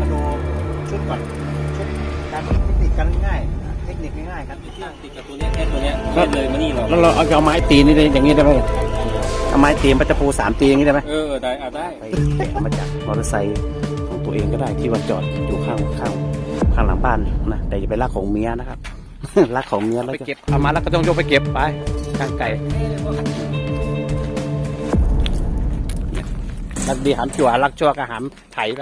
มาดูชุดก่อนชุดการเทคนิคกันง่ายๆเทคนิคง่ายๆครับติดกับตัวเนี้ยแค่ตัวเนี้ยเล่นเลยมานี่หรอแล้วเราเอาเอาไม้ตีนี่ได้อย่างนี้ได้ไหมเอาไม้ตีมันจะปูสามตีอย่างนี้ได้ไหมเออได้อะได้ไปแกะมาจากมอเตอร์ไซค์ของตัวเองก็ได้ที่ว่าจอดอยู่ข้างข้างข้างหลังบ้านนะแต่อย่าไปลักของเมียนะครับลักของเมียแล้วไปเก็บเอามาแล้วก็ต้องยกไปเก็บไปข้างไก่ ลักดีหามจั่วลักจั่วกับหามไถไป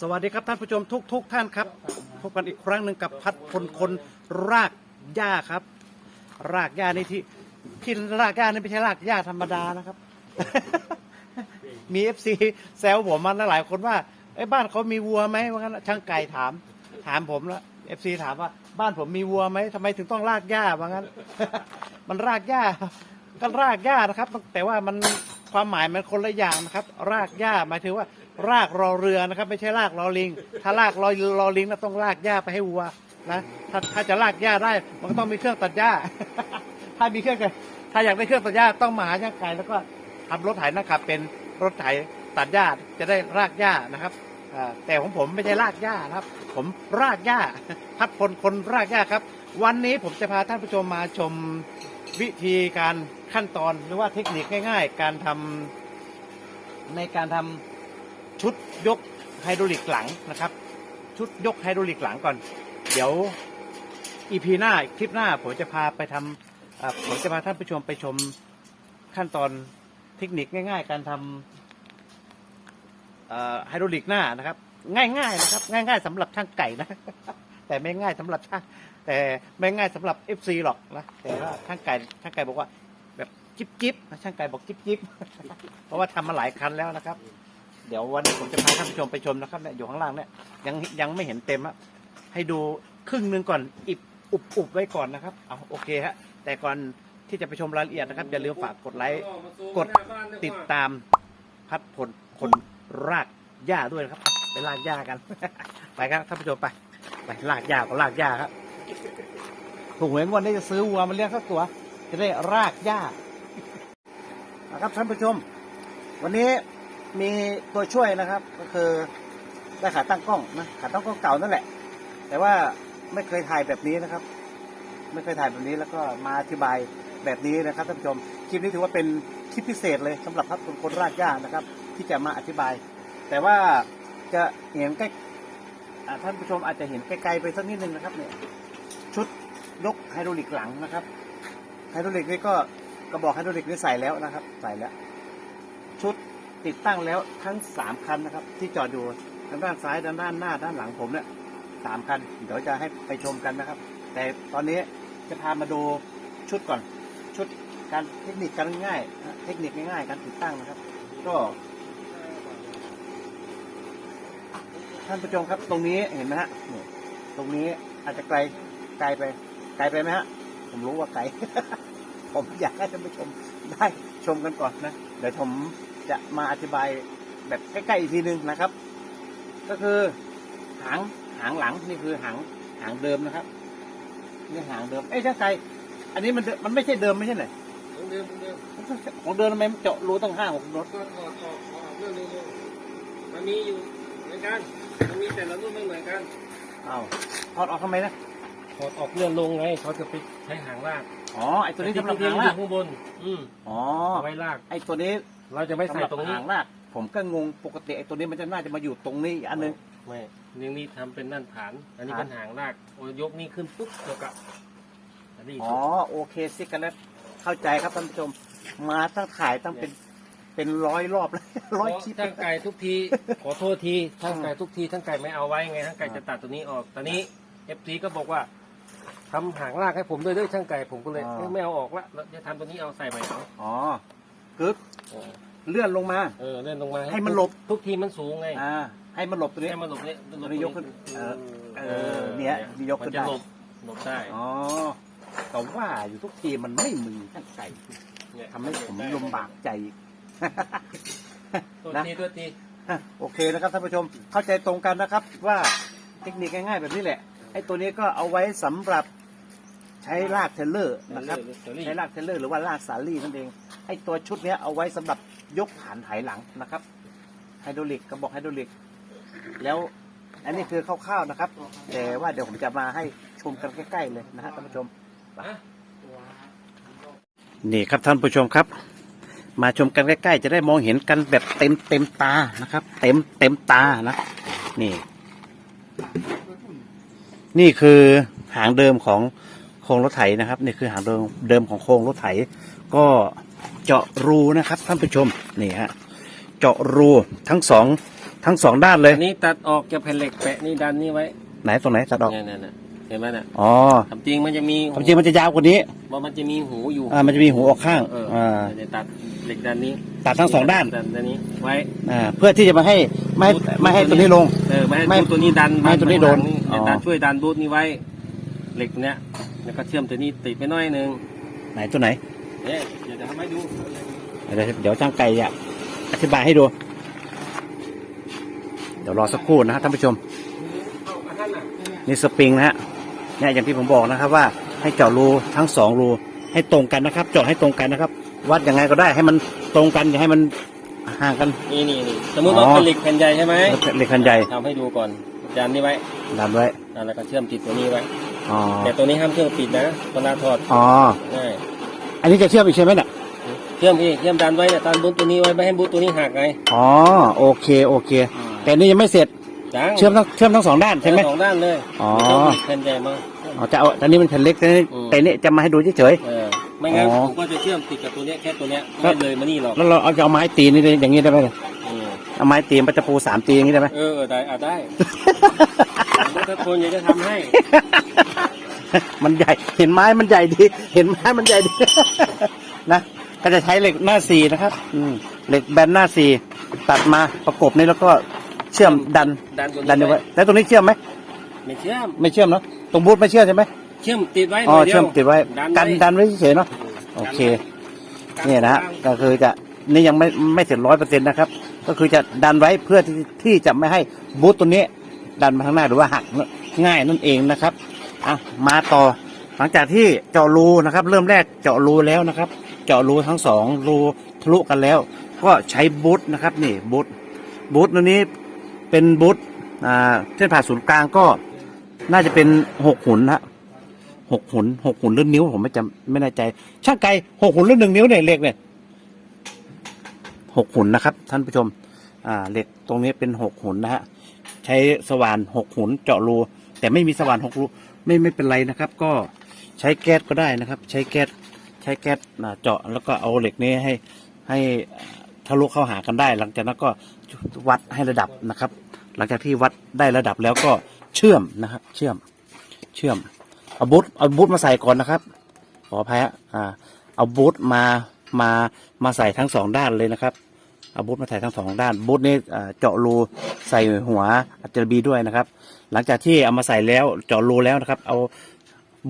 สวัสดีครับท่านผู้ชมทุกทุกท่านครับ พบกันอีกครั้งหนึ่งกับพัดพลคนรากหญ้าครับ รากหญ้านี่ที่ที่รากหญ้านี่ไม่ใช่รากหญ้าธรรมดานะครับ มีเอฟซีแซวผมมาหลายคนว่าไอ้บ้านเขามีวัวไหมว่างั้นช่างไก่ถาม ถามผมแล้วเอฟซีถามว่า บ้านผมมีวัวไหมทำไมถึงต้องรากหญ้าว่างั้น มันรากหญ้าก็รากหญ้านะครับ แต่ว่ามันความหมายมันคนละอย่างนะครับ รากหญ้าหมายถึงว่า รากรอเรือนะครับ ไม่ใช่รากรอลิง ถ้ารากรอรอลิงนะต้องรากหญ้าไปให้วัวนะถ้าถ้าจะรากหญ้าได้ มันก็ต้องมีเครื่องตัดหญ้า ถ้ามีเครื่องถ้าอยากได้เครื่องตัดหญ้าต้องมาหาช่างไก่แล้วก็ทำรถไถนะครับเป็นรถไถตัดหญ้าจะได้รากหญ้านะครับอ่า แต่ของผมไม่ใช่รากหญ้าครับ ผมรากหญ้าพัดพลคนรากหญ้าครับ วันนี้ผมจะพาท่านผู้ชมมาชมวิธีการขั้นตอนหรือว่าเทคนิคง่าย ๆ การทำในการทำชุดยกไฮดรอลิกหลังนะครับ ชุดยกไฮดรอลิกหลังก่อน เดี๋ยวอีพีหน้าคลิปหน้าผมจะพาไปทำผมจะพาท่านผู้ชมไปชมขั้นตอนเทคนิคง่าย ๆ การทำ ไฮดรอลิกหน้านะครับ ง่ายๆนะครับ ง่าย ๆสำหรับช่างไก่นะ แต่ไม่ง่ายสำหรับช่างแต่ไม่ง่ายสำหรับ FC หรอกนะแต่ว่าช่างไก่ช่างไก่บอกว่า แบบจิ๊บจิ๊บช่างไก่บอกจิ๊บจิ๊บเพราะว่าทำมาหลายคันแล้วนะครับ เดี๋ยววันนี้ผมจะพาท่านผู้ชมไปชมนะครับเนี่ยอยู่ข้างล่างเนี่ยยังยังไม่เห็นเต็มอะให้ดูครึ่งหนึ่งก่อนอิบอุบอุบไว้ก่อนนะครับเอาโอเคฮะแต่ก่อนที่จะไปชมรายละเอียดนะครับอย่าลืมฝากกดไลค์กดติดตามพัดผลคน รากหญ้าด้วยนะครับไปลากหญ้ากัน ไปครับท่านผู้ชมไปไปลากหญ้าก็ลากหญ้าครับถูกเหมือนวันนี้จะซื้อวัวมาเลี้ยงสักตัว จะได้รากหญ้านะครับท่านผู้ชม วันนี้มีตัวช่วยนะครับ ก็คือได้ขาตั้งกล้องนะขาตั้งกล้องเก่านั่นแหละ แต่ว่าไม่เคยถ่ายแบบนี้นะครับ ไม่เคยถ่ายแบบนี้แล้วก็มาอธิบายแบบนี้นะครับท่านผู้ชมคลิปนี้ถือว่าเป็นคลิปพิเศษเลยสำหรับพักคนคนรากหญ้านะครับ ที่จะมาอธิบาย แต่ว่าจะเห็นใกล้ท่านผู้ชมอาจจะเห็นไกลๆไปสักนิดนึงนะครับเนี่ยชุดยกไฮดรอลิกหลังนะครับไฮดรอลิกนี่ก็กระบอกไฮดรอลิกนี่ใส่แล้วนะครับ ใส่แล้ว ชุดติดตั้งแล้วทั้งสามคันนะครับ ที่จอดอยู่ทางด้านซ้ายด้านด้านหน้าด้านหลังผมเนี่ยสามคัน เดี๋ยวจะให้ไปชมกันนะครับ แต่ตอนนี้จะพามาดูชุดก่อน ชุดการเทคนิคการง่าย เทคนิคง่ายๆการติดตั้งนะครับ ก็ ท่านผู้ชมครับ ตรงนี้เห็นไหมฮะนี่ตรงนี้อาจจะไกลไกลไป ไกลไปไหมฮะ ผมรู้ว่าไกล ผมอยากให้ท่านผู้ชมได้ชมกันก่อนนะเดี๋ยวผมจะมาอธิบายแบบใกล้ๆอีกทีนึงนะครับ ก็คือหางหางหลังนี่คือหางหางเดิมนะครับนี่หางเดิมเอ้ยช่างไกอันนี้มันเดิมมันไม่ใช่เดิมไม่ใช่เหรอของเดิมของเดิมของเดิมทำไมมันเจาะรูตั้งห้าหกรถก็ถอดออกถอดออกเรื่องนึงมันมีอยู่เหมือนกัน มันมีแต่ละรุ่นไม่เหมือนกันอ้าวถอดออกทำไมนะถอดออกเลื่อนลงไงเขาจะไปใช้หางลากอ๋อไอตัวนี้สำหรับที่หางอลากยู่ข้างบน อืมอ๋อเอาไว้ลาก ไอตัวนี้เราจะไม่สำใส่หรับตรงนี้หางลาก ผมก็งงปกติไอตัวนี้มันจะน่าจะมาอยู่ตรงนี้อีกอันนึงไม่เรื่องนี้ทำเป็นนั่นฐาน อันนี้ฐานเป็นหางลากโอ้ยกนี่ขึ้นปุ๊บเท่ากับอันนี้อ๋อโอเคสิกันแล้วเข้าใจครับท่านผู้ชม มาตั้งถ่ายตั้งเป็น เป็นร้อยรอบแล้วร้อยคลิปช่างไก่ทุกที ขอโทษทีช่างไก่ทุกทีช่างไก่ไม่เอาไว้ไงช่างไก่จะตัดตัวนี้ออกตอนนี้เอฟซีก็บอกว่าทำหางลากให้ผมด้วยด้วยช่างไก่ผมก็เลยเอ้ยไม่เอาออกละแล้วจะทำตัวนี้เอาใส่ใหม่เอาอ๋อกึ๊บเออเลื่อนลงมา เออเลื่อนลงมาให้มันหลบ ทุกทีมันสูงไงอ่าให้มันหลบตัวนี้ ให้มันหลบเนี่ยหลบตัวนี้ยกขึ้นเออเออเนี่ยยกขึ้นมัจะได้หลบหลบได้อ๋อแต่ว่าอยู่ทุกทีมันไม่มีตั้งใจเนี่ยทำให้ผมลำบากใจ ตัวนะทีตัวทีโอเคนะครับท่านผู้ชมเข้าใจตรงกันนะครับว่าเทคนิคง่ายๆแบบนี้แหละไอ้ตัวนี้ก็เอาไว้สำหรับใช้ลากเทรลเลอร์นะครับเดี๋ยวรีบใช้ลากเทรลเลอร์หรือว่าลากสาลี่นั่นเองไอตัวชุดเนี้ยเอาไว้สำหรับยกฐานไหหลังนะครับไฮดรอลิกกระบอกไฮดรอลิก แล้วอันนี้คือคร่าวๆนะครับ แต่ว่าเดี๋ยวผมจะมาให้ชมกันใกล้ๆเลยนะฮะท่านผู้ชม นี่ครับท่านผู้ชมครับ มาชมกันใกล้ๆ จะได้มองเห็นกันแบบเต็มเต็มตานะครับ เต็มเต็มตานะ นี่ นี่คือหางเดิมของโครงรถไถนะครับ นี่คือหางเดิมเดิมของโครงรถไถ ก็เจาะรูนะครับท่านผู้ชมนี่ฮะเจาะรูทั้งสองทั้งสองด้านเลย อันนี้ตัดออกจะแผ่นเหล็กแปะนี่ดันนี่ไว้ไหนตรงไหนตัดออก เนี่ยเนี่ยเนี่ย เห็นไหมน่ะอ๋อความจริงมันจะมีความจริงมันจะยาวกว่านี้ว่ามันจะมีหูอยู่อ่ามันจะมีหูออกข้างเอออ่าจะตัดเหล็กดันนี้ตัดทั้งสองด้านดันด้านนี้ไว้ อ่าเพื่อที่จะมาให้ไม่ให้ไม่ให้ตัวนี้ลง เออไม่ให้ไม่ตัวนี้ดันไม่ให้ตัวนี้โดนข้างหลังอ๋อแต่ตัดช่วยดันบูทนี้ไว้ เหล็กตัวเนี้ยแล้วก็เชื่อมตัวนี้ติดไปหน้อยหนึงไหนตัวไหน เอ๊ะเดี๋ยวจะทำให้ดูเดี๋ยวเดี๋ยวช่างไก่จะอธิบายให้ดู เดี๋ยวรอสักครู่นะฮะท่านผู้ชม เข้ากับท่านน่ะนี่สปริงนะฮะ เนี่ยอย่างที่ผมบอกนะครับว่าให้เจาะรูทั้งสองรูให้ตรงกันนะครับ เจาะให้ตรงกันนะครับ วัดยังไงก็ได้ให้มันตรงกันอย่าให้มันห่างกัน นี่นี่นี่สมมติว่าอ๋อเป็นเหล็กแผ่นใหญ่ใช่ไหมเหล็กขันใหญ่ทำให้ดูก่อนดันนี่ไว้ดันไว้อ่าแล้วก็เชื่อมติดตัวนี้ไว้อ๋อแต่ตัวนี้ห้ามเชื่อมติดนะเวลาถอดอ๋อง่ายอันนี้จะเชื่อมอีกใช่ไหมเนี่ยเชื่อมอีกเชื่อมดันไว้เนี่ยดันบูทตัวนี้ไว้ไม่ให้บูทตัวนี้หักไงอ๋อโอเคโอเค แต่นี่ยังไม่เสร็จ จังเชื่อมทั้งเชื่อมทั้งสองด้านใช่ไหม สองด้านเลยอ๋อเชื่อมอีกแผ่นใหญ่มาอ๋อจะเอาอันนี้มันแผ่นเล็กแต่นี่อืมแต่นี่จะมาให้ดูเฉย เออไม่งั้นอ๋อ ผมก็จะเชื่อมติดกับตัวเนี้ยแค่ตัวเนี้ยครัไม่บเลยมานี่หรอกๆแล้วเราเอาจะเอาไม้ตีนี่ได้อย่างนี้ได้ไหมเนี่ยอืมเอาไม้ตีมันจะปูสามตีอย่างนี้ได้ไหม เออเออได้อะได้ถ้าคนอยากจะทำให้มันใหญ่ เห็นไม้มันใหญ่ดี เห็นไม้มันใหญ่ดี นะ ก็จะใช้เหล็กหน้าสี่นะครับ อืมเหล็กแบนหน้าสี่ตัดมาประกบนี่แล้วก็ เชื่อมดันดันตัวดันนี้เอาไว้ไว้แล้วตรงนี้เชื่อมไหมไม่เชื่อมไม่เชื่อมเนาะตรงบูทไม่เชื่อมใช่ไหมเชื่อมติดไว้หอ๋อน่อยเดียวเชื่อมติดไว้กันไว้ดันไว้เฉยๆเนาะโอเคเนี่ยนะฮะก็คือจะนี่ยังไม่ไม่เสร็จร้อยเปอร์เซ็นต์นะครับ ก็คือจะดันไว้เพื่อที่ที่จะไม่ให้บูทตัวนี้ ดันมาข้างหน้าหรือว่าหักง่ายนั่นเองนะครับอะมาต่อหลังจากที่เจาะรูนะครับ เริ่มแรกเจาะรูแล้วนะครับ เจาะรูทั้งสองรูทะลุกันแล้ว ก็ใช้บูทนะครับ นี่บูทบูทตัวนี้ เป็นบูทอ่าเส้นผ่าศูนย์กลางก็น่าจะเป็นหกหุนนะฮะหกหุนหกหุนหรือนิ้วผมไม่จำไม่แน่ใจ ช่างไกลหกหุนหรือหนึ่งนิ้วเนี่ยเหล็กเนี่ยหกหุนนะครับ ท่านผู้ชม อ่าเหล็กตรงนี้เป็นหกหุนนะฮะใช้สว่านหกหุนเจาะรูแต่ไม่มีสว่านหกรูไม่ไม่เป็นไรนะครับ ก็ใช้แก๊สก็ได้นะครับ ใช้แก๊สใช้แก๊สเจาะแล้วก็เอาเหล็กนี้ให้ให้ ทะลุเข้าหากันได้ หลังจากนั้นก็วัดให้ระดับนะครับ หลังจากที่วัดได้ระดับแล้วก็เชื่อมนะครับ เชื่อม เชื่อมเอาบูทเอาบูทมาใส่ก่อนนะครับ ขออภัยฮะอ่าเอาบูทมามามาใส่ทั้งสองด้านเลยนะครับเอาบูทมาใส่ทั้งสองด้านบูทนี้อ่เจาะรูใส่หัวอัจจบีด้วยนะครับ หลังจากที่เอามาใส่แล้วเจาะรูแล้วนะครับ เอา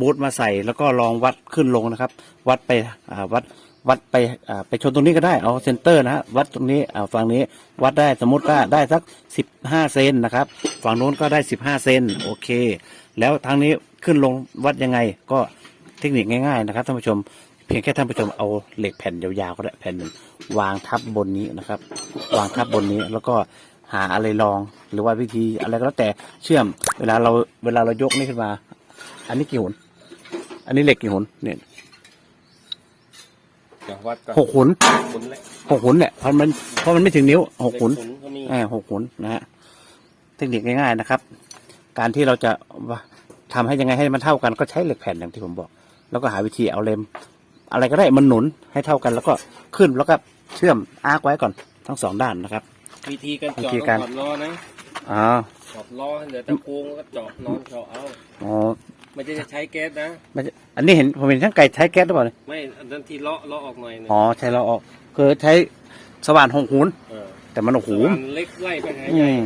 บูทมาใส่แล้วก็ลองวัดขึ้นลงนะครับ วัดไปอ่าวัด วัดไปอ่าไปชนตรงนี้ก็ได้เอาเซนเตอร์นะฮะวัดตรงนี้อ่าฝั่งนี้วัดได้สมมติว่าได้สักสิบห้าเซนนะครับฝั่งโน้นก็ได้สิบห้าเซนโอเค แล้วทางนี้ขึ้นลงวัดยังไงก็เทคนิคง่าย ๆ นะครับท่านผู้ชม เพียงแค่ท่านผู้ชมเอาเหล็กแผ่นยาวๆก็ได้แผ่นหนึ่งวางทับบนนี้นะครับ วางทับบนนี้แล้วก็หาอะไรรองหรือว่าวิธีอะไรก็แล้วแต่เชื่อม เวลาเราเวลาเรายกนี่ขึ้นมา อันนี้กี่หนอันนี้เหล็กกี่หนเนี่ย เดี๋ยววัดก่อน หกหุนขุนแหละหกหุนเนี่ยเพราะมันเพราะมันไม่ถึงนิ้วหกหุนเหล็ก็มีอ่าหกหุนนะฮะเทคนิคง่ายๆนะครับ การที่เราจะว่าทำให้ยังไงให้มันเท่ากันก็ใช้เหล็กแผ่นอย่างที่ผมบอก แล้วก็หาวิธีเอาเลมอะไรก็ได้มันหนุนให้เท่ากันแล้วก็ขึ้นแล้วก็เชื่อมอาร์กไว้ก่อนทั้งสองด้านนะครับ วิธีการวิเจาะธีต้องการถอดล้อนะอ๋อถอดล้อให้เหลือแต่โครงแล้วก็เจาะนอนเจาะเอาอ๋อไม่ได้จะใช้แก๊สนะไม่ใช่อันนี้เห็นผมเห็นช่างไก่ใช้แก๊สหรือเปล่าเนี่ยไม่อันนั้นที่เลาะเลาะออกหน่อยหนึงอ๋อใช้เราออกคือใช้สว่านหกหุนเออแต่มันโอ้โหส่วนเล็กไล่ไปหาอืใหญ่ม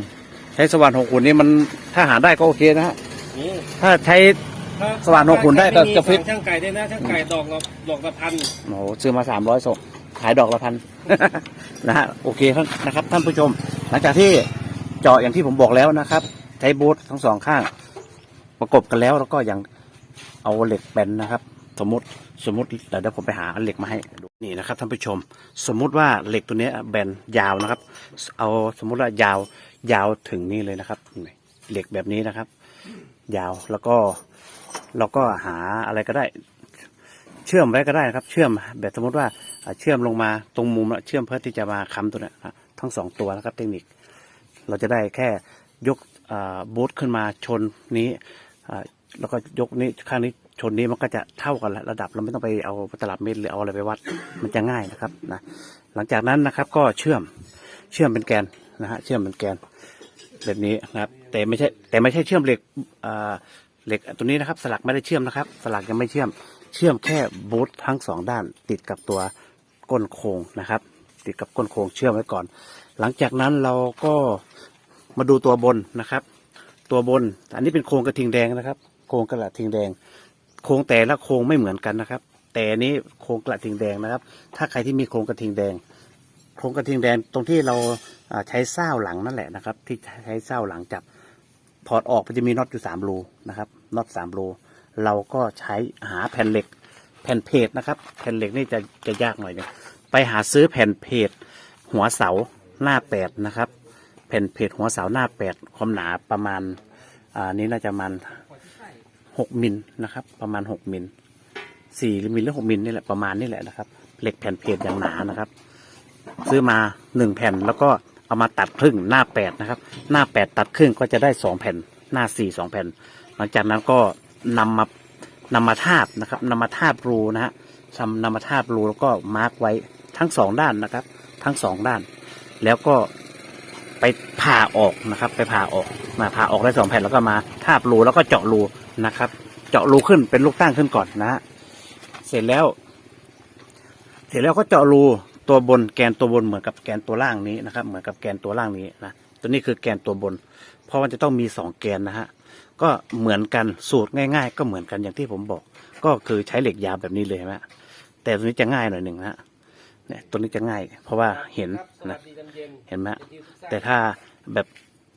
ใช้สว่านหกหุนนี่มันถ้าหาได้ก็โอเคนะฮะนี่ถ้าใช้ ถ้าสว่านนกขุนได้ก็ถ้าใครม่มีกระพริบฝากช่างไก่ด้วยนะช่างไก่ดอกละดอกละพันโอ้โหซื้อมาสามร้อยส่งขายดอกละพัน นะฮะโอเคท่านนะครับ ท่านผู้ชม หลังจากที่เจาะอย่างที่ผมบอกแล้วนะครับ ใช้บูททั้งสองข้าง ประกบกันแล้วแล้วก็ยังเอาเหล็กแบนนะครับ สมมติสมมติเดี๋ยวเดี๋ยวผมไปหาเหล็กมาให้ดูนี่นะครับท่านผู้ชม สมมุติว่าเหล็กตัวเนี้ยแบนยาวนะครับ เอาสมมุติว่ายาวยาวถึงนี่เลยนะครับเหล็กแบบนี้นะครับ ยาวแล้วก็เราก็หาอะไรก็ได้ เชื่อมไว้ก็ได้นะครับ เชื่อมแบบสมมติว่าเชื่อมลงมาตรงมุมแล้วเชื่อมเพื่อที่จะมาค้ำตัวนี้ทั้งสองตัวนะครับ เทคนิค เราจะได้แค่ยกบูทขึ้นมาชนนี้ แล้วก็ยกนี้ข้างนี้ชนนี้มันก็จะเท่ากันแล้วระดับเราไม่ต้องไปเอาตลับเมตรหรือเอาอะไรไปวัด มันจะง่ายนะครับนะหลังจากนั้นนะครับก็เชื่อมเชื่อมเป็นแกนนะฮะเชื่อมเป็นแกนแบบนี้นะครับ แต่ไม่ใช่แต่ไม่ใช่เชื่อมเหล็กเหล็กตัวนี้นะครับ สลักไม่ได้เชื่อมนะครับ สลักยังไม่เชื่อม เชื่อมแค่บูททั้งสองด้าน ติดกับตัวก้นโค้งนะครับ ติดกับก้นโค้งเชื่อมไว้ก่อน หลังจากนั้นเราก็มาดูตัวบนนะครับ ตัวบน อันนี้เป็นโครงกระทิงแดงนะครับ โครงกระทิงแดง โครงแต่ละโครงไม่เหมือนกันนะครับ แต่นี้โครงกระทิงแดงนะครับ ถ้าใครที่มีโครงกระทิงแดง โครงกระทิงแดงตรงที่เราใช้เส้าหลังนั่นแหละนะครับ ที่ใช้เส้าหลังจับ ถอดออกมันจะมีน็อตอยู่สามรูนะครับ น็อตสามรูเราก็ใช้หาแผ่นเหล็ก แผ่นเพจนะครับ แผ่นเหล็กนี่จะจะยากหน่อยนึงไปหาซื้อแผ่นเพจหัวเสาหน้าแปดนะครับ ผ่นเพจหัวเสาหน้าแปดความหนาประมาณอ่านี้น่าจะมาณหกมิลนะครับ ประมาณหกมิลสี่มิลหรือหกมิลนี่แหละประมาณนี่แหละนะครับเหล็กแผ่นเพจอย่างหนานะครับ ซื้อมาหนึ่งแผ่นแล้วก็เอามาตัดครึ่งหน้าแปดนะครับ หน้าแปดตัดครึ่งก็จะได้สองแผ่น หน้าสี่สองแผ่น หลังจากนั้นก็นำมานำมาทาบนะครับนำมาทาบรูนะฮะทำนำมาทาบรูแล้วก็มาร์กไว้ทั้งสองด้านนะครับ ทั้งสองด้าน แล้วก็ ไปผ่าออกนะครับ ไปผ่าออกมาผ่าออกได้สองแผ่นแล้วก็มาทาบรูแล้วก็เจาะรูนะครับ เจาะรูขึ้นเป็นลูกตั้งขึ้นก่อนนะฮะเสร็จแล้ว เสร็จแล้วก็เจาะรูตัวบนแกนตัวบนเหมือนกับแกนตัวล่างนี้นะครับ เหมือนกับแกนตัวล่างนี้นะตัวนี้คือแกนตัวบน เพราะมันจะต้องมีสองแกนนะฮะก็เหมือนกันสูตรง่าย ๆ ก็เหมือนกันอย่างที่ผมบอก ก็คือใช้เหล็กยาวแบบนี้เลยนะแต่ตัวนี้จะง่ายหน่อยหนึ่งนะฮะ เนี่ยตัวนี้จะง่าย เพราะว่าเห็นนะเห็นไหมแต่ถ้าแบบ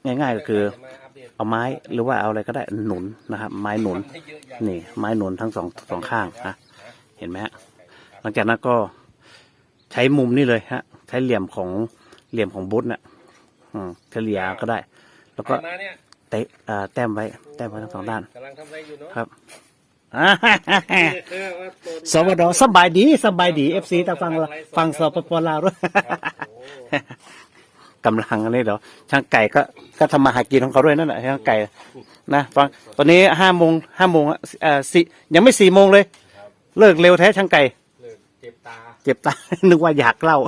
ง่าย ๆก็คือเอาไม้หรือว่าเอาอะไรก็ได้หนุนนะครับ ไม้หนุนนี่ไม้หนุนทั้งสองสองข้างนะเห็นไหมฮะหลังจากนั้นก็ใช้มุมนี่เลยฮะ ใช้เหลี่ยมของเหลี่ยมของบุ๊ทเนี่ยอืมเฉลี่ยก็ได้ แล้วก็มาเนี่ยเตะอ่าแต้มไว้ แต้มไว้ทั้งสองด้านกำลังทำอะไรอยู่เนาะครับ อ่าเออว่าตัวสวัสดีสบายดีสบายดีเอฟซีตาฟังละฟังสปปลาวด้วยครับโอ้กำลังอันนี้เดี๋ยวช่างไก่ก็ก็ทำมาหากินของเขาด้วยนั่นแหละช่างไก่นะฟังตอนนี้ห้าโมงห้าโมงเอ่อสี่ยังไม่สี่โมงเลยครับเลิกเร็วแท้ช่างไก่ เลิกเจ็บตาเจ็บตา นึกว่าอยากเล่า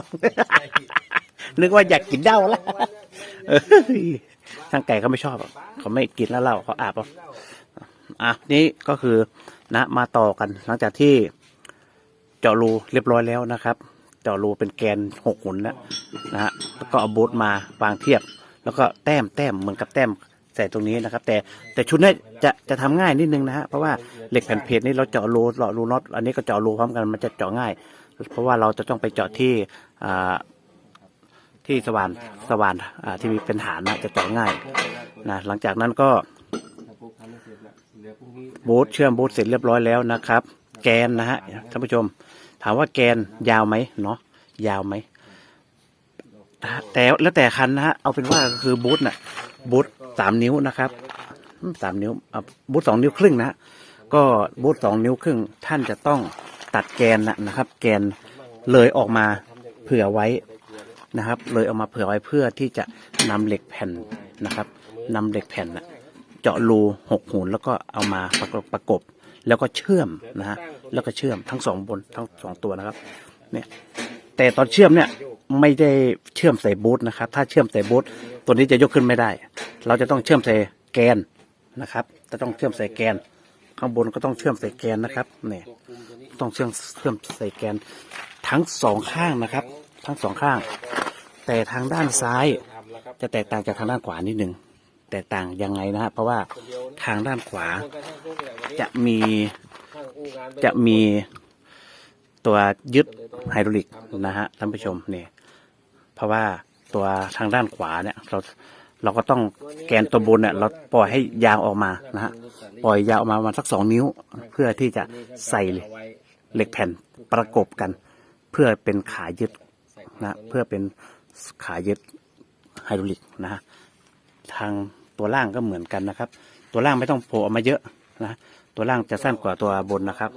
นึกว่าอยากกินเหล้าแล้วเอ้ยช่างไก่เขาไม่ชอบหรอกเขาไม่กินแล้วเหล้าเขาอาบเอา อะนี่ก็คือนะมาต่อกันหลังจากที่เจาะรูเรียบร้อยแล้วนะครับ เจาะรูเป็นแกนหกหุนแล้วนะฮะแล้วก็เอาบูทมาวางเทียบ แล้วก็แต้มแต้มเหมือนกับแต้มใส่ตรงนี้นะครับ แต่แต่ชุดนี้จะจะทำง่ายนิดนึงนะฮะเพราะว่าเหล็กแผ่นเพจนี่เราเจาะรูเจาะรูน็อตอันนี้ก็เจาะรูพร้อมกันมันจะเจาะง่าย เพราะว่าเราจะต้องไปเจาะที่อ่าที่สว่านสว่านอ่าที่มีเป็นฐานนะจะเจาะง่ายนะหลังจากนั้นก็ บูทเชื่อมบูทเสร็จเรียบร้อยแล้วนะครับ แกนนะฮะท่านผู้ชม ถามว่าแกนยาวไหมเนาะยาวไหมแต่แล้วแต่คันนะฮะเอาเป็นว่าคือบูทน่ะบูทสามนิ้วนะครับสามนิ้วบูทสองนิ้วครึ่งนะก็บูทสองนิ้วครึ่ง ท่านจะต้องตัดแกนนะนะครับ แกนเลยออกมาเผื่อไว้นะครับ เลยออกมาเผื่อไว้เพื่อที่จะนำเหล็กแผ่นนะครับนำเหล็กแผ่นน่ะ เจาะรูหกหูนแล้วก็เอามาประกบประกบ แล้วก็เชื่อมนะฮะแล้วก็เชื่อมทั้งสองบนทั้งสองตัวนะครับเนี่ยแต่ตอนเชื่อมเนี่ยไม่ได้เชื่อมใส่บูทนะครับ ถ้าเชื่อมใส่บูทตัวนี้จะยกขึ้นไม่ได้ เราจะต้องเชื่อมใส่แกนนะครับจะต้องเชื่อมใส่แกน ข้างบนก็ต้องเชื่อมใส่แกนนะครับเนี่ยต้องเชื่อมเชื่อมใส่แกนทั้งสองข้างนะครับ ทั้งสองข้าง แต่ทางด้านซ้ายจะแตกต่างจากทางด้านขวานิดนึง แตกต่างยังไงนะฮะเพราะว่าทางด้านขวาจะมีจะมีตัวยึดไฮดรอลิกนะฮะท่านผู้ชมเนี่ยเพราะว่าตัวทางด้านขวาเนี่ยเราเราก็ต้องแกนตัวบนเนี่ยเราปล่อยให้ยาวออกมานะฮะปล่อยยาวออกมาประมาณสักสองนิ้ว เพื่อที่จะใส่เหล็กแผ่นประกบกัน เพื่อเป็นขายึดนะเพื่อเป็นขายึดไฮดรอลิกนะฮะทาง ตัวล่างก็เหมือนกันนะครับ ตัวล่างไม่ต้องโผล่ออกมาเยอะนะตัวล่างจะสั้นกว่าตัวบนนะครับ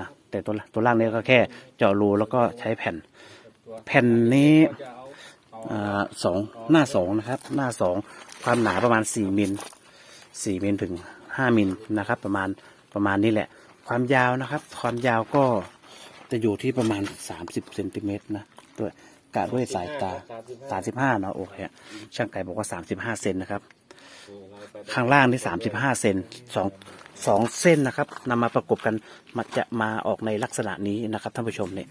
นะแต่ตัวตัวล่างนี้ก็แค่เจาะรูแล้วก็ใช้แผ่น แผ่นนี้อ่าสองหน้าสองนะครับ หน้าสองความหนาประมาณสี่มิลสี่มิลถึงห้ามิลนะครับ ประมาณประมาณนี้แหละ ความยาวนะครับ ความยาวก็จะอยู่ที่ประมาณสามสิบเซนติเมตรนะด้วยกะด้วยสายตาสามสิบห้าเนาะโอเคช่างไก่บอกว่าสามสิบห้าเซนนะครับ ข้างล่างนี่สามสิบห้าเซนสองสองเส้นนะครับนำมาประกบกันมาจะมาออกในลักษณะนี้นะครับท่านผู้ชมเนี่ย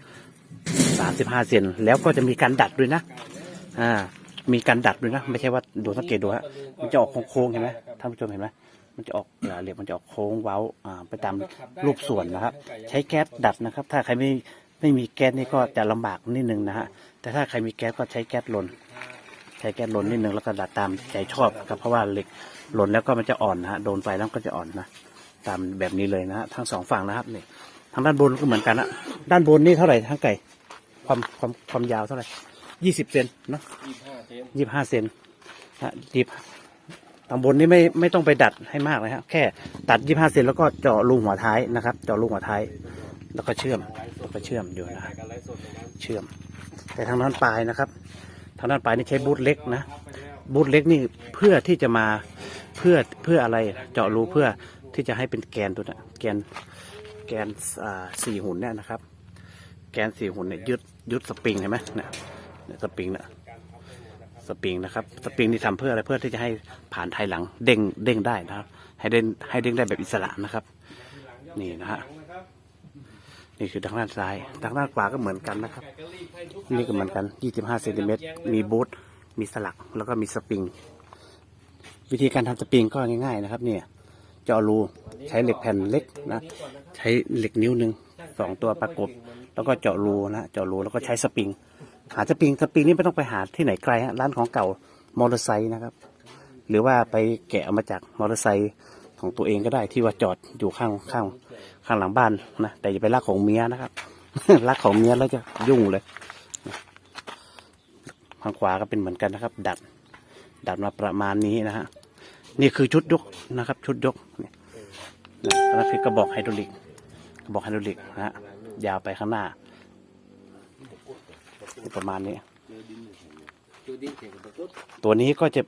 สามสิบห้าเซนแล้วก็จะมีการดัดด้วยนะอ่ามีการดัดด้วยนะ ไม่ใช่ว่าดูสังเกตดูฮะมันจะออกโค้งๆเห็นไหมท่านผู้ชมเห็นไหมมันจะออกเหลี่ยมมันจะออกโค้งเว้าอ่าไปตามรูปส่วนนะครับ ใช้แก๊สดัดนะครับ ถ้าใครไม่ไม่มีแก๊สนี่ก็จะลำบากนิดนึงนะฮะแต่ถ้าใครมีแก๊สก็ใช้แก๊สลน ใช้แก๊สลนนิดนึงแล้วก็ดัดตามใจชอบครับเพราะว่าเหล็ก หล่นแล้วก็มันจะอ่อนนะฮะโดนไฟแล้วก็จะอ่อนนะตามแบบนี้เลยนะฮะทั้งสองฝั่งนะครับนี่ทางด้านบนก็เหมือนกันนะด้านบนนี่เท่าไหร่ทางไก่ ความความความยาวเท่าไหร่ยี่สิบเซนเนาะยี่สิบห้าเซนยี่ห้าเซนฮะยี่ทางบนนี่ไม่ไม่ต้องไปดัดให้มากเลยฮะแค่ตัดยี่ห้าเซนแล้วก็เจาะรูหัวท้ายนะครับ เจาะรูหัวท้าย แล้วก็เชื่อมก็เชื่อมอยู่นะถ่ายกันไลฟ์สดในนั้นเชื่อม แต่ทางด้านปลายนะครับ ทางด้านปลายนี่ใช้บูทเล็กนะครับไปแล้วบูทเล็กนี่เพื่อที่จะมา เพื่อเพื่ออะไรเจาะรูเพื่อที่จะให้เป็นแกนตัวนี้แกนแกนสี่หุ่นเนี่ยนะครับ แกนสี่หุ่นเนี่ยยึดยึดสปริงเห็นไหมเนี่ยเนี่ยสปริงเนี่ยสปริงนะครับสปริงนี่ทำเพื่ออะไรเพื่อที่จะให้ผ่านไทยหลังเด้งเด้งได้นะครับ ให้เด้งให้เด้งได้แบบอิสระนะครับ นี่นะฮะนี่คือทางด้านซ้ายทางด้านขวาก็เหมือนกันนะครับ นี่ก็เหมือนกัน 25เซนติเมตรมีบูทมีสลักแล้วก็มีสปริง วิธีการทำสปริงก็ง่าย ๆ นะครับ เนี่ยเจาะรูใช้เหล็กแผ่นเล็กนะ ใช้เหล็กนิ้วหนึ่งสองตัวประกบ แล้วก็เจาะรูนะเจาะรูแล้วก็ใช้สปริง หาสปริงสปริงนี่ไม่ต้องไปหาที่ไหนไกลฮะร้านของเก่ามอเตอร์ไซค์นะครับ หรือว่าไปแกะเอามาจากมอเตอร์ไซค์ของตัวเองก็ได้ที่ว่าจอดอยู่ข้างข้างข้างหลังบ้านนะแต่อย่าไปลักของเมียนะครับลักของเมียแล้วจะยุ่งเลยทางขวาก็เป็นเหมือนกันนะครับ ดัดดัดมาประมาณนี้นะฮะ นี่คือชุดยกนะครับ ชุดยกเนี่ยนะอันนั่นคือกระบอกไฮดรอลิกกระบอกไฮดรอลิกนะฮะยาวไปข้างหน้านี่ประมาณนี้ดูดินเข็มกับปุ๊บตัวนี้ก็จะ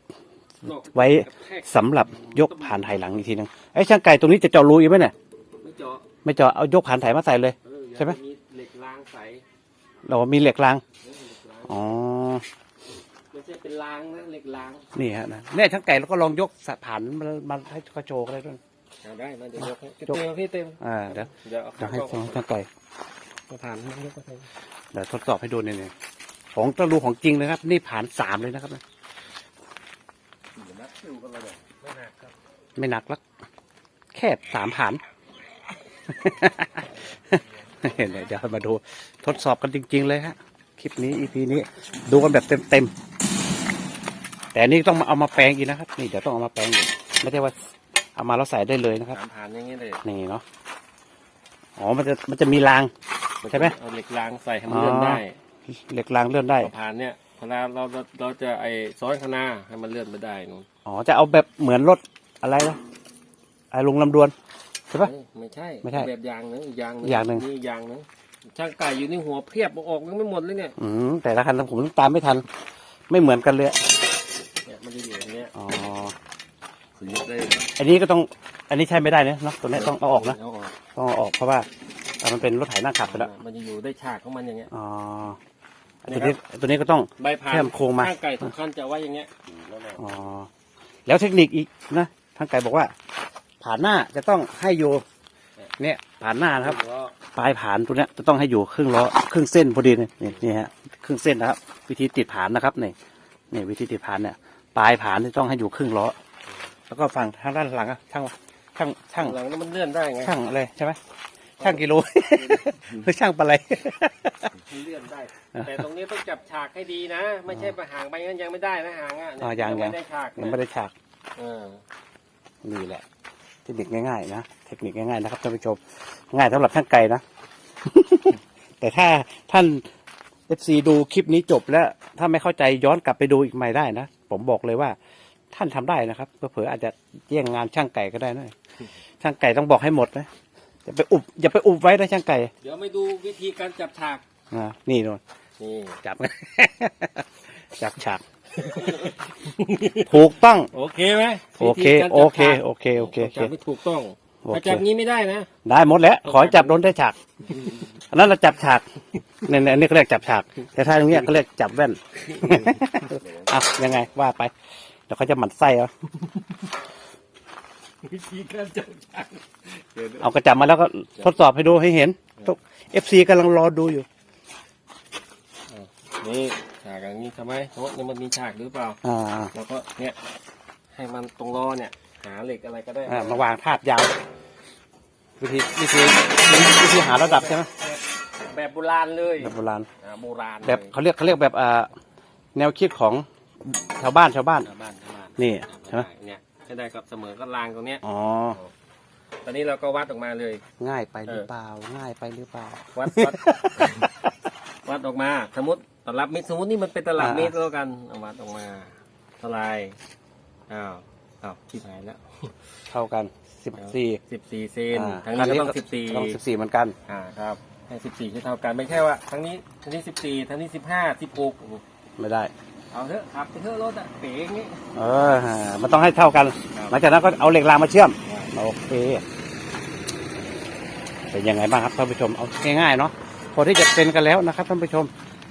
นอกไว้กระแทกสำหรับยกผ่านไถหลังอีกทีหนึงไอ้ยช่างไก่ตรงนี้จะเจาะรูอีกไหมเนี่ยไม่เจาะไม่เจาะเอายกผ่านไถมาใส่เลยเอออย่าใช่ไหมมีเหล็กรางใสเรามีเหล็กรางเออ เหล็กรางอ๋อไม่ใช่เป็นรางนะเหล็กรางนี่ฮะนะเนี่ยช่างไก่เราก็ลองยกสะผ่านมามาให้กระโจกอะไรด้วย เอาได้มาเดี๋ยวยกให้ยกเต็มพี่เต็มอ่าเดี๋ยวเดี๋ยวเอาเดี๋ยวให้เข้าช่างไก่เอาผ่านมายกมาเต็มเดี๋ยวทดสอบให้ดูเนี่ยเนี่ยของตะลูของจริงเลยครับ นี่ผ่านสามเลยนะครับนัดคิวกันเลยไม่หนักครับไม่หนักลักแค่สามผ่าน เดี๋ยวจะมาดูทดสอบกันจริง ๆ เลยฮะคลิปนี้ EP นี้ดูกันแบบเต็ม ๆ แต่อันนี่ต้องมาเอามาแปลงอีกนะครับ นี่เดี๋ยวต้องเอามาแปลงอีกไม่ได้ว่าเอามาแล้วใส่ได้เลยนะครับผ่านผ่านอย่างนี้เลยนี่เนาะอ๋อมันจะมันจะมีราง ใช่ไหม เอาเหล็กรางใส่ให้มันเลื่อนได้เหล็กรางเลื่อนได้พอผ่านเนี่ยเวลาเราเราเราจะไอ้ซ้อนคณะให้มันเลื่อนไปได้นู่นอ๋อจะเอาแบบเหมือนรถอะไรนะไอ้ลุงลำดวนใช่ปะเอ้ยไม่ใช่ไม่ใช่แบบอย่างหนึงอีกอย่างหนึงอย่างหนึ่ง นี่อีกอย่างหนึงช่างไก่อยู่ในหัวเพียบออกยังไม่หมดเลยเนี่ยอืมแต่ละคันผมตามไม่ทัน ไม่เหมือนกันเลยเนี่ย มันจะอยู่อย่างเนี้ยอ๋อ คือได้อันนี้ก็ต้อง อันนี้ใช้ไม่ได้นะเนาะตัวนี้ต้องเอาออกนะ เอาออกต้องเอาออกเพราะว่าอะมันเป็นรถไถหน้าขับไปแล้ว มันจะอยู่ได้ฉากของมันอย่างเงี้ย อ๋อนี่ตัวครันี้บตัวนี้ก็ต้อง ใบผ่านแค่โครงมาช่างไก่ทุกคันจะไว้อย่างเงี้ยนั่นแหละอ๋อ แล้วเทคนิคอีกนะทางไก่บอกว่า ผ่านหน้าจะต้องให้อยู่เนี่ยผ่านหน้านะครับก็ปลายผ่านตัวเนี้ยจะต้องให้อยู่ครึ่งล้อครึ่งเส้นพอดีเนี่ยนี่นี่ฮะครึ่งเส้นนะครับ วิธีติดผ่านนะครับนี่นี่วิธีติดผ่านเนี่ย ปลายผ่านที่ต้องให้อยู่ครึ่งล้อ แล้วก็ฝั่งทางด้านหลังอะช่างช่างช่างหลังนั้นมันเลื่อนได้ไงช่างอะไรใช่ไหมช่างกิโลหรือช่างปลาไหลมันเลื่อนได้ แต่ตรงนี้ต้องจับฉากให้ดีนะ ไม่ใช่ไปห่างไปงั้นยังไม่ได้นะห่างอะอ่ายังยังไม่ได้ฉากยังไม่ได้ฉากเออนี่แหละเทคนิคง่ายๆนะเทคนิคง่ายๆนะครับท่านผู้ชมง่ายสำหรับช่างไก่นะ แต่ถ้าท่านเอฟซีดูคลิปนี้จบแล้ว ถ้าไม่เข้าใจย้อนกลับไปดูอีกใหม่ได้นะ ผมบอกเลยว่า ท่านทำได้นะครับเผลอๆอาจจะแย่งงานช่างไก่ก็ได้นะช่างไก่ต้องบอกให้หมดนะอย่าไปอุบอย่าไปอุบไว้นะช่างไก่ เดี๋ยวไม่ดูวิธีการจับฉากอ่านี่โนนนี่จับ จับฉาก ถูกต้อง โอเคไหมโอเควิธีการโอจับเคฉากโอเค โอเค โอเค จับไม่ถูกต้อง โอถ้าเคจับงี้ไม่ได้นะ ได้หมดแล้ว ขอให้จับโดนได้ฉาก อันนั้นเราจับฉากเนี่ยเนี่ยอันนี้เขาเรียกจับฉาก แต่ถ้าตรงเนี้ยเขาเรียกจับแว่น อะยังไงว่าไป เดี๋ยวเขาจะหมั่นไส้เอาวิธีการจับฉากเอากระจับมาแล้วก็ทดสอบให้ดูให้เห็นทุกเอฟซีกำลังรอดูอยู่ นี่ฉากอย่างนี้ทำไมโน้ตนี่มันมีฉากหรือเปล่าอ่า แล้วก็เนี่ย ให้มันตรงล้อเนี่ย หาเหล็กอะไรก็ได้อ่ามาวางทาบยาววิธีวิธีวิธีหาระดับใช่ไหมแบบโบราณเลยแบบโบราณอ่าโบราณแบบเขาเรียกเขาเรียกแบบอ่าแนวคิดของชาวบ้านชาวบ้าน ชาวบ้านชาวบ้านนี่ใช่ไหมเนี่ยให้ได้กับเสมอก็รางตรงเนี้ยอ๋อ ตอนนี้เราก็วัดออกมาเลย ง่ายไปหรือเปล่า ง่ายไปหรือเปล่า วัดวัดวัดออกมา สมมติตลับเมตรสมมตินี่มันเป็นตลับอ่าเมตรแล้วกันเอาวัดออกมาเท่าไหรอ้าว อ้าวที่ไหนแล้วเท่ากันสิบสี่สิบสี่เซนอ่าทั้งนี้ก็ต้องสิบสี่ต้องสิบสี่เหมือนกัน อ่าครับให้สิบสี่ที่เท่ากันไม่ใช่ว่าทั้งนี้ทั้งนี้สิบสี่ทั้งนี้สิบห้าสิบหกไม่ได้ เอาเถอะขับไปเถอะรถอะเป๋อย่างนี้เออมันต้องให้เท่ากัน หลังจากนั้นก็เอาเหล็กรางมาเชื่อมโอเคเป็นยังไงบ้างครับท่านผู้ชมเอาง่ายๆเนาะพอที่จะเป็นกันแล้วนะครับท่านผู้ชม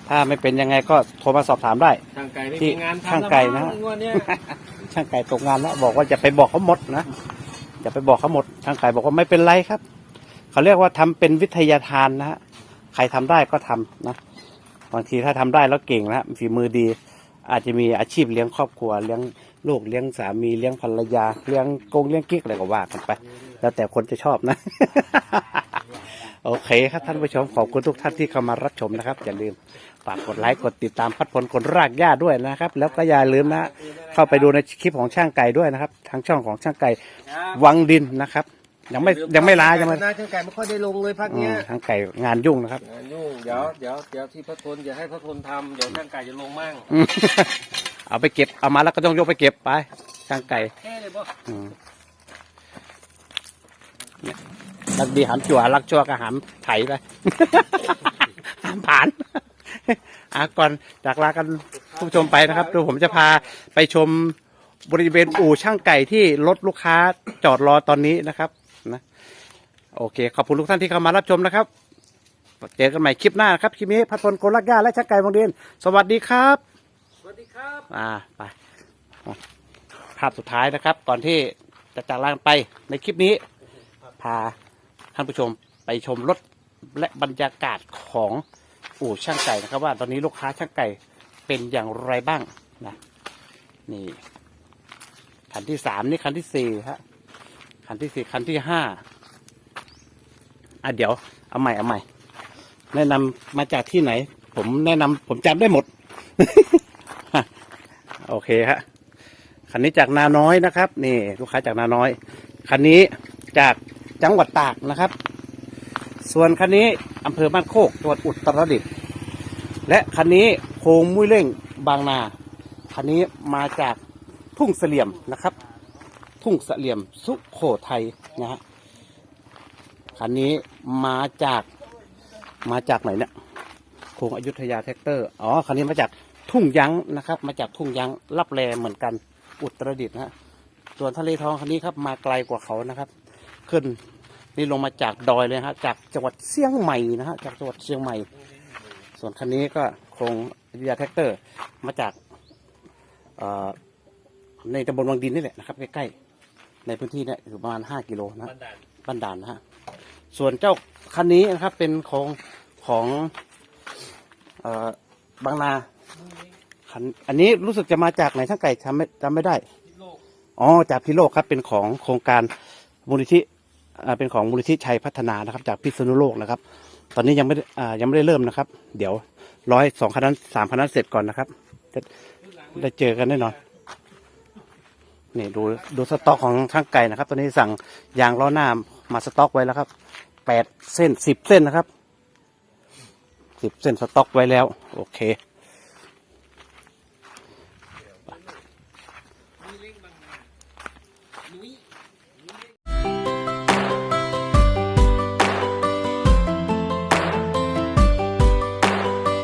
ถ้าไม่เป็นยังไงก็โทรมาสอบถามได้ช่างไก่ไม่ที่มีงานทำช่างไก่นะแล้วมั้งวันเนี้ย ช่างไก่ตกงานแล้วบอกว่าจะไปบอกเขาหมดนะอย่าไปบอกเขาหมดช่างไก่บอกว่าไม่เป็นไรครับเขาเรียกว่าทำเป็นวิทยาทานนะฮะใครทำได้ก็ทำนะบางทีถ้าทำได้แล้วเก่งนะฝีมือดี อาจจะมีอาชีพเลี้ยงครอบครัวเลี้ยงลูกเลี้ยงสามีเลี้ยงภรรยาเลี้ยงกงเลี้ยงกิ๊กอะไรก็ว่ากันไป แล้วแต่คนจะชอบนะ โอเคครับท่านผู้ชมขอบคุณทุกท่านที่เข้ามารับชมนะครับ อย่าลืมฝากกดไลค์กดติดตามพัดผลคนรากหญ้าด้วยนะครับ แล้วก็อย่าลืมนะ เข้าไปดูในคลิปของช่างไก่ด้วยนะครับ ทางช่องของช่างไก่วังดินนะครับ ยังไม่ยังไม่ลายังไม่หน้าช่างไก่ไม่ค่อยได้ลงเลยพักอืเนี้มยช่างไก่งานยุ่งนะครับงานยุ่งเดี๋ยวเดี๋ยวเดี๋ยวที่พระทนอย่าให้พระทนทำเดี๋ยวช่างไก่จะลงมั่งอืมเอาไปเก็บเอามาแล้วก็ต้องยกไปเก็บไปช่างไก่แค่เลยบ่อืมเนี่ย รักดีหามจั่วรักจั่วก็หามไถไป หามผ่านอะก่อนจากลากันผู้ชมไปนะครับเดี๋ยวผมจะพาไปชมบริเวณอู่ช่างไก่ที่รถลูกค้าจอดรอตอนนี้นะครับนะโอเค ขอบคุณทุกท่านที่เข้ามารับชมนะครับ เจอกันใหม่คลิปหน้านะครับคลิปนี้พัดพลโกลักย่าและช่างไก่บางเดียนสวัสดีครับ สวัสดีครับ อ่าไปอะภาพสุดท้ายนะครับ ก่อนที่จะจากลากันไปในคลิปนี้พา ท่านผู้ชมไปชมรถและบรรยากาศของอู่ช่างไก่นะครับ ว่าตอนนี้ลูกค้าช่างไก่เป็นอย่างไรบ้างนะนี่คันที่สามนี่คันที่สี่ฮะคันที่สี่คันที่ห้าอะเดี๋ยวเอาใหม่เอาใหม่ แนะนำมาจากที่ไหน ผมแนะนำผมจำได้หมด โอเคฮะคันนี้จากนาน้อยนะครับ นี่ ลูกค้าจากนาน้อย คันนี้จาก จังหวัดตากนะครับ ส่วนคันนี้อำเภอบ้านโคกจังหวัดอุตรดิตถ์และคันนี้โคงมุ้ยเล่งบางนาคันนี้มาจากทุ่งเสลี่ยมนะครับ ทุ่งเสลี่ยมสุโขทัยนะฮะคันนี้มาจากมาจากไหนเนี่ยโคงอยุธยาแท็กเตอร์อ๋อคันนี้มาจากทุ่งยั้งนะครับ มาจากทุ่งยั้งรับแลเหมือนกันอุตรดิตถ์นะฮะส่วนทะเลทองคันนี้ครับมาไกลกว่าเขานะครับ ขึ้น นี่ลงมาจากดอยเลยนะฮะจากจังหวัดเชียงใหม่นะฮะจากจังหวัดเชียงใหม่ ส่วนคันนี้ก็โครงอยุธยาแท็กเตอร์ มาจากเอ่อในตำบลวังดินนี่แหละนะครับใกล้ๆในพื้นที่เนี่ยอยู่ประมาณห้ากิโลนะฮะบันดาลบ้านด่านนะฮะส่วนเจ้าคันนี้นะครับเป็นของของเอ่อบางนาคันอันนี้รู้สึกจะมาจากไหนช่างไก่จำไม่จำไม่ได้ที่โลกอ๋อจากพิโลกครับเป็นของโครงการมูลนิธิอ่า เป็นของมูลนิธิชัยพัฒนานะครับ จากพิษณุโลกนะครับ ตอนนี้ยังไม่ยังไม่ได้เริ่มนะครับ เดี๋ยวร้อยสองคันนั้นสามคันนั้นเสร็จก่อนนะครับจะได้เจอกันแน่นอนนี่ดูดูสต็อกของช่างไก่นะครับ ตอนนี้สั่งยางล้อหน้ามาสต็อกไว้แล้วครับแปดเส้นสิบเส้นนะครับสิบเส้นสต็อกไว้แล้ว โอเค